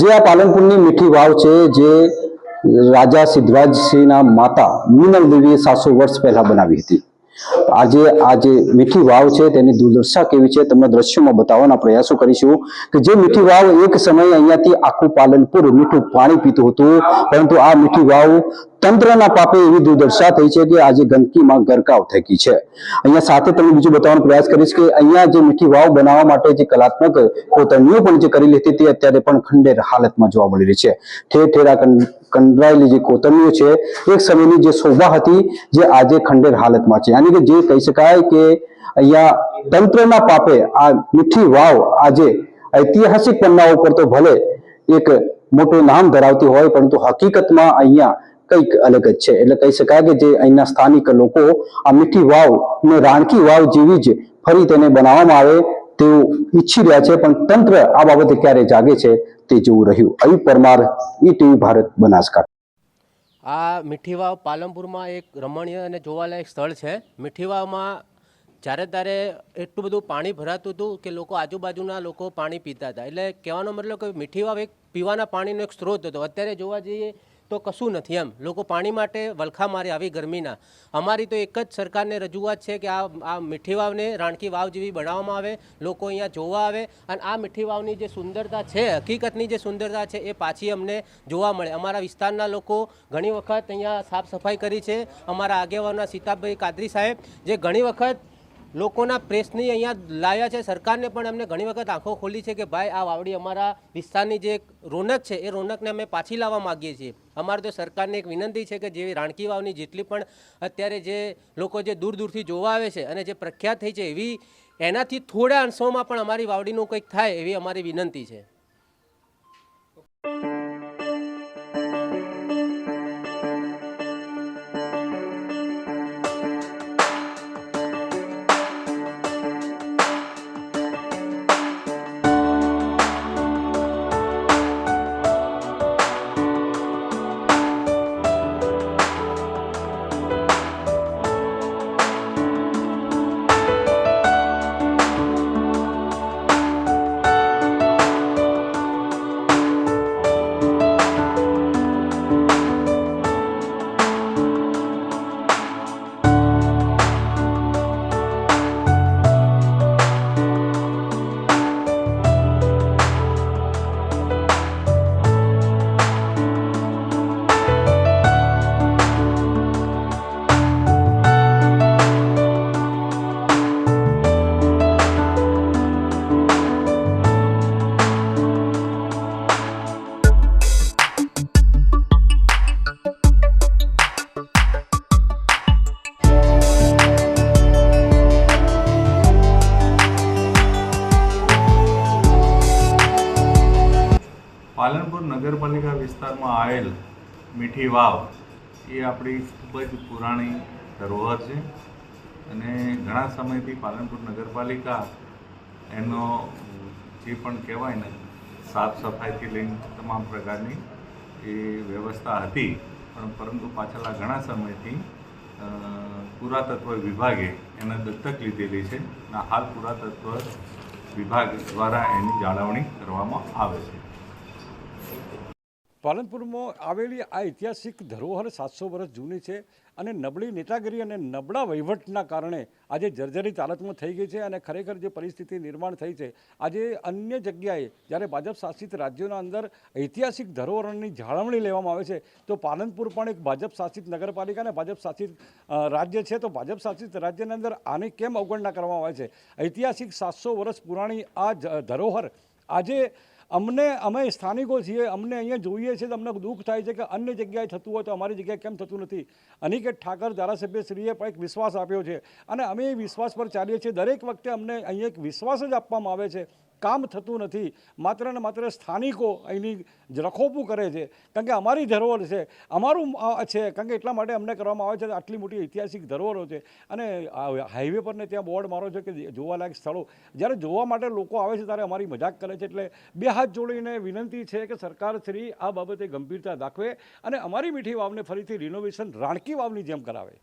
જે આ પાલનપુરની મીઠી વાવ છે, જે રાજા સિદ્ધરાજસિંહના માતા મીનલ દેવીએ સાતસો વર્ષ પહેલા બનાવી હતી. આજે આ જે મીઠી વાવ છે, તેની દુર્દશા કેવી છે, તમને દ્રશ્યોમાં બતાવવાના પ્રયાસો કરીશું કે જે મીઠી વાવ એક સમયે અહીંયાથી આખું પાલનપુર મીઠું પાણી પીતું હતું, પરંતુ આ મીઠી વાવ તંત્રના પાપે એવી દુર્દશા થઈ છે કે આજે ગંદકીમાં ગરકાવ થઈ છે. અહીંયા સાથે તમને બીજું બતાવવાનો પ્રયાસ કરીશ કે અહીંયા જે મીઠી વાવ બનાવવા માટે જે કલાત્મક કોતરણીઓ પણ જે કરી લીધી તે અત્યારે પણ ખંડેર હાલતમાં જોવા મળી રહી છે. ઠેર ઠેર આ કંડરાયેલી જે કોતરણીઓ છે, એક સમયની જે શોભા હતી જે આજે ખંડેર હાલતમાં છે. યાની કે જે કહી શકાય કે અહીંયા તંત્રના પાપે આ મીઠી વાવ આજે ઐતિહાસિક પન્નાઓ પર તો ભલે એક મોટું નામ ધરાવતી હોય, પરંતુ હકીકતમાં અહીંયા કંઈક અલગ જ છે. એટલે કહી શકાય કે જે અહીંના સ્થાનિક લોકો આ મીઠી વાવ ને રાણકી વાવ જેવી જ ફરી તેને બનાવવામાં આવે તેવું ઈચ્છી રહ્યા છે. પણ તંત્ર આ બાબતે ક્યારે જાગે છે તે જોવું રહ્યું. અયુબ પરમાર, ઈ ભારત, બનાસકાંઠા. આ મીઠી વાવ પાલનપુરમાં એક રમણીય અને જોવાલાયક સ્થળ છે. મીઠી વાવમાં જ્યારે ત્યારે એટલું બધું પાણી ભરાતું હતું કે લોકો આજુબાજુના લોકો પાણી પીતા હતા. એટલે કહેવાનો મતલબ કે મીઠી વાવ એક પીવાના પાણીનો એક સ્ત્રોત હતો. અત્યારે જોવા જઈએ તો કશું નથી એમ. લોકો પાણી માટે વલખા મારે આવી ગરમીના. અમારી તો એક જ સરકારને રજૂઆત છે કે આ આ મીઠી વાવને રાણકી વાવ જેવી બનાવવામાં આવે. લોકો અહીંયા જોવા આવે અને આ મીઠી વાવની જે સુંદરતા છે, હકીકતની જે સુંદરતા છે એ પાછી અમને જોવા મળે. અમારા વિસ્તારના લોકો ઘણી વખત અહીંયા સાફ સફાઈ કરી છે. અમારા આગેવાના સીતાભાઈ કાદરી સાહેબ, જે ઘણી વખત લોકોના પ્રેસની અહીંયા લાવ્યા છે. સરકારને પણ અમને ઘણી વખત આંખો ખોલી છે કે ભાઈ આ વાવડી અમારા વિસ્તારની જે રોનક છે, એ રોનકને અમે પાછી લાવવા માગીએ છીએ. અમારે તો સરકારને એક વિનંતી છે કે જેવી રાણકી વાવની જેટલી પણ અત્યારે જે લોકો જે દૂર દૂરથી જોવા આવે છે અને જે પ્રખ્યાત થઈ છે, એવી એનાથી થોડા અંશોમાં પણ અમારી વાવડીનું કંઈક થાય એવી અમારી વિનંતી છે. પાલનપુર નગરપાલિકા વિસ્તારમાં આવેલ મીઠી વાવ એ આપણી ખૂબ જ પુરાણી ધરોહર છે અને ઘણા સમયથી પાલનપુર નગરપાલિકા એનો જે પણ કહેવાય ને સાફ સફાઈથી લઈને તમામ પ્રકારની એ વ્યવસ્થા હતી, પણ પરંતુ પાછળના ઘણા સમયથી પુરાતત્વ વિભાગે એને દત્તક લીધેલી છે અને હાલ પુરાતત્વ વિભાગ દ્વારા એની જાળવણી કરવામાં આવે છે. પાલનપુરમાં આવેલી આ ઐતિહાસિક ધરોહર સાતસો વર્ષ જૂની છે અને નબળી નેતાગીરી અને નબળા વહીવટના કારણે આજે જર્જરિત હાલતમાં થઈ ગઈ છે અને ખરેખર જે પરિસ્થિતિ નિર્માણ થઈ છે, આજે અન્ય જગ્યાએ જ્યારે ભાજપ શાસિત રાજ્યોના અંદર ઐતિહાસિક ધરોહરની જાળવણી લેવામાં આવે છે, તો પાલનપુર પણ એક ભાજપ શાસિત નગરપાલિકા અને ભાજપ શાસિત રાજ્ય છે, તો ભાજપ શાસિત રાજ્યની અંદર આની કેમ અવગણના કરવામાં આવે છે? ઐતિહાસિક સાતસો વર્ષ પુરાણી આ ધરોહર આજે અમને, અમે સ્થાનિકો છીએ, અમને અહીંયા જોઈએ છીએ તો અમને દુઃખ થાય છે કે અન્ય જગ્યાએ થતું હોય તો અમારી જગ્યાએ કેમ થતું નથી. અનિકેત ઠાકર ધારાસભ્યશ્રીએ પણ એક વિશ્વાસ આપ્યો છે. અને અમે એ વિશ્વાસ પર ચાલીએ છીએ. દરેક વખતે અમને અહીંયા એક વિશ્વાસ જ આપવામાં આવે છે કામ થતું નથી. માત્ર ને માત્ર સ્થાનિકો અહીંની રખોપું કરે છે. કારણ કે અમારી ધરોહર છે. અમારું છે. કારણ કે એટલા માટે અમને કરવામાં આવે છે આટલી મોટી ઐતિહાસિક ધરોહરો છે. અને હાઈવે પર ને ત્યાં બોર્ડ મારો છે કે જોવાલાયક સ્થળો. જ્યારે જોવા માટે લોકો આવે છે ત્યારે અમારી મજાક કરે છે. એટલે બે હાથ જોડીને વિનંતી છે કે સરકાર શ્રી આ બાબતે ગંભીરતા દાખવે અને અમારી મીઠી વાવને ફરીથી રિનોવેશન રાણકી વાવની જેમ કરાવે.